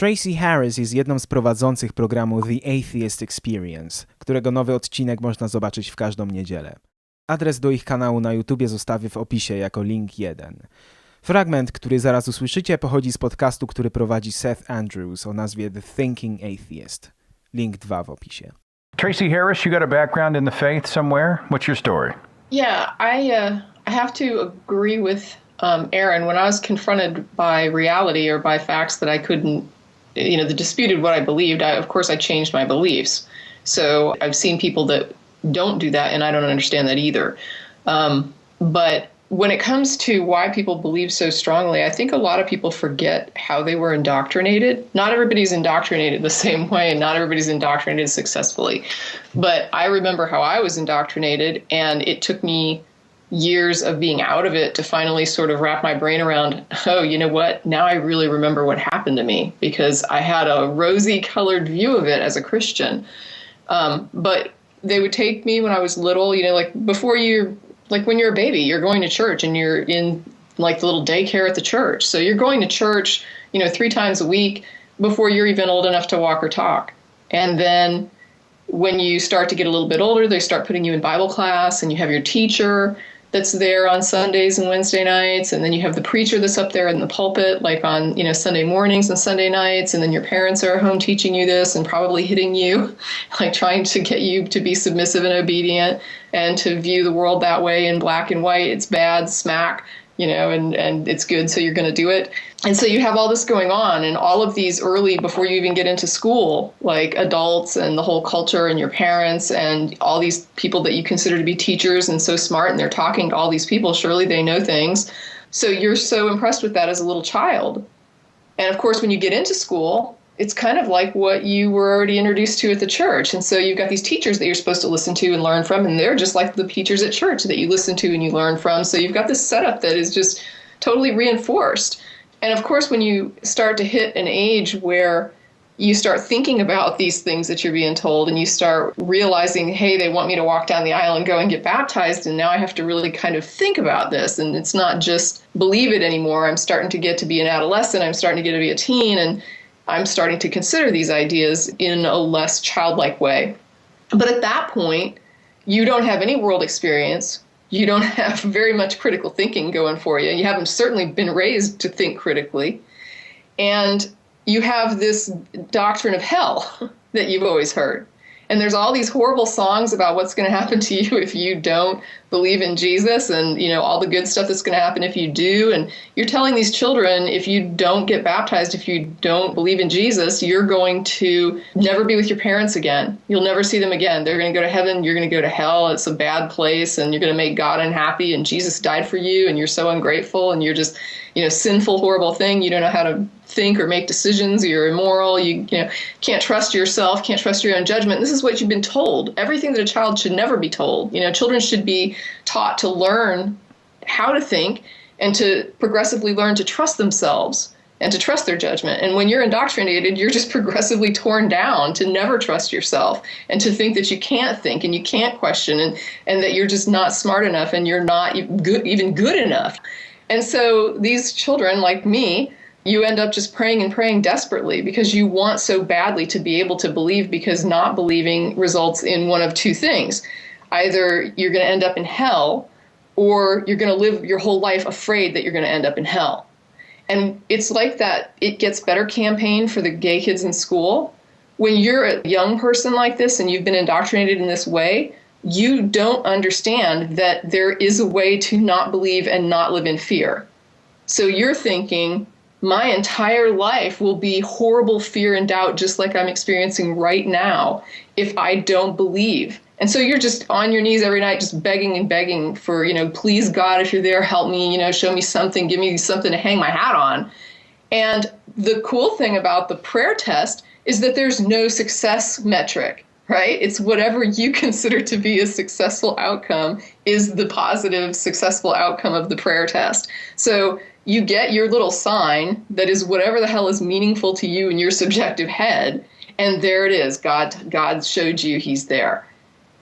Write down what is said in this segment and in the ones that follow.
Tracy Harris jest jedną z prowadzących programu The Atheist Experience, którego nowy odcinek można zobaczyć w każdą niedzielę. Adres do ich kanału na YouTube zostawię w opisie jako link 1. Fragment, który zaraz usłyszycie, pochodzi z podcastu, który prowadzi Seth Andrews o nazwie The Thinking Atheist. Link 2 w opisie. Tracy Harris, you got a background in the faith somewhere? What's your story? Yeah, I uh, I have to agree with um, Aaron when I was confronted by reality or by facts that I couldn't, you know, that disputed what I believed. I, of course, I changed my beliefs. So I've seen people that don't do that, and I don't understand that either. Um, but when it comes to why people believe so strongly, I think a lot of people forget how they were indoctrinated. Not everybody's indoctrinated the same way, and not everybody's indoctrinated successfully. But I remember how I was indoctrinated, and it took me years of being out of it to finally sort of wrap my brain around oh, you know what? Now I really remember what happened to me because I had a rosy colored view of it as a Christian. Um, but they would take me when I was little, you know, like before you like when you're a baby, you're going to church and you're in like the little daycare at the church. So you're going to church, you know, three times a week before you're even old enough to walk or talk. And then when you start to get a little bit older, they start putting you in Bible class and you have your teacher that's there on Sundays and Wednesday nights, and then you have the preacher that's up there in the pulpit, like on you know Sunday mornings and Sunday nights, and then your parents are home teaching you this and probably hitting you, like trying to get you to be submissive and obedient and to view the world that way in black and white. It's bad, smack, you know, and and it's good, so you're going to do it. And so you have all this going on, and all of these early before you even get into school, like adults and the whole culture and your parents and all these people that you consider to be teachers and so smart, and they're talking to all these people. Surely they know things. So you're so impressed with that as a little child. And of course, when you get into school, it's kind of like what you were already introduced to at the church. And so you've got these teachers that you're supposed to listen to and learn from, and they're just like the teachers at church that you listen to and you learn from. So you've got this setup that is just totally reinforced. And of course, when you start to hit an age where you start thinking about these things that you're being told and you start realizing, hey, they want me to walk down the aisle and go and get baptized. And now I have to really kind of think about this. And it's not just believe it anymore. I'm starting to get to be an adolescent. I'm starting to get to be a teen. And I'm starting to consider these ideas in a less childlike way. But at that point, you don't have any world experience. You don't have very much critical thinking going for you. You haven't certainly been raised to think critically. And you have this doctrine of hell that you've always heard. And there's all these horrible songs about what's going to happen to you if you don't believe in Jesus and you know all the good stuff that's going to happen if you do. And you're telling these children if you don't get baptized if you don't believe in Jesus you're going to never be with your parents again. You'll never see them again. They're going to go to heaven you're going to go to hell. It's a bad place and you're going to make God unhappy and Jesus died for you and you're so ungrateful and you're just you know sinful horrible thing. You don't know how to think or make decisions. You're immoral. You, you know can't trust yourself can't trust your own judgment. This is what you've been told. Everything that a child should never be told. You know children should be taught to learn how to think and to progressively learn to trust themselves and to trust their judgment. And when you're indoctrinated, you're just progressively torn down to never trust yourself and to think that you can't think and you can't question and, and that you're just not smart enough and you're not good, even good enough. And so these children, like me, you end up just praying and praying desperately because you want so badly to be able to believe because not believing results in one of two things either you're going to end up in hell or you're going to live your whole life afraid that you're going to end up in hell. And it's like that It Gets Better campaign for the gay kids in school. When you're a young person like this and you've been indoctrinated in this way, you don't understand that there is a way to not believe and not live in fear. So you're thinking, my entire life will be horrible fear and doubt, just like I'm experiencing right now, if I don't believe. And so you're just on your knees every night, just begging and begging for, you know, please God, if you're there, help me, you know, show me something, give me something to hang my hat on. And the cool thing about the prayer test is that there's no success metric, right? It's whatever you consider to be a successful outcome is the positive, successful outcome of the prayer test. So you get your little sign that is whatever the hell is meaningful to you in your subjective head. And there it is. God, God showed you he's there.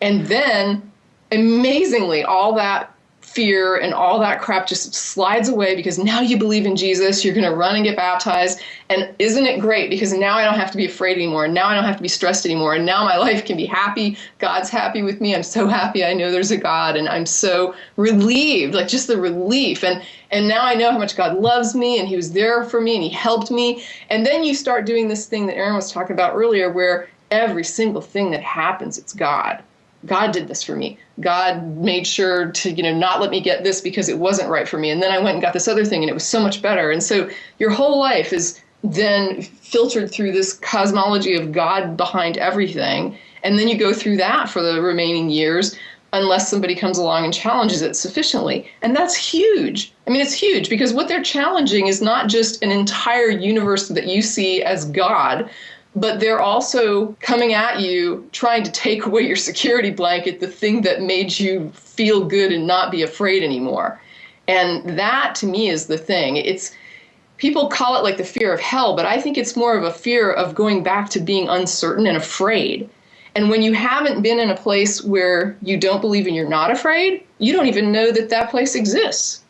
And then, amazingly, all that fear and all that crap just slides away because now you believe in Jesus, you're going to run and get baptized. And isn't it great? Because now I don't have to be afraid anymore. And now I don't have to be stressed anymore. And now my life can be happy. God's happy with me. I'm so happy I know there's a God. And I'm so relieved, like just the relief. And and now I know how much God loves me and He was there for me and He helped me. And then you start doing this thing that Aaron was talking about earlier where every single thing that happens, it's God. God did this for me. God made sure to, you know, not let me get this because it wasn't right for me. And then I went and got this other thing and it was so much better. And so your whole life is then filtered through this cosmology of God behind everything. And then you go through that for the remaining years unless somebody comes along and challenges it sufficiently. And that's huge. I mean, it's huge because what they're challenging is not just an entire universe that you see as God, but they're also coming at you trying to take away your security blanket, the thing that made you feel good and not be afraid anymore. And that to me is the thing. It's people call it like the fear of hell, but I think it's more of a fear of going back to being uncertain and afraid. And when you haven't been in a place where you don't believe and you're not afraid, you don't even know that that place exists.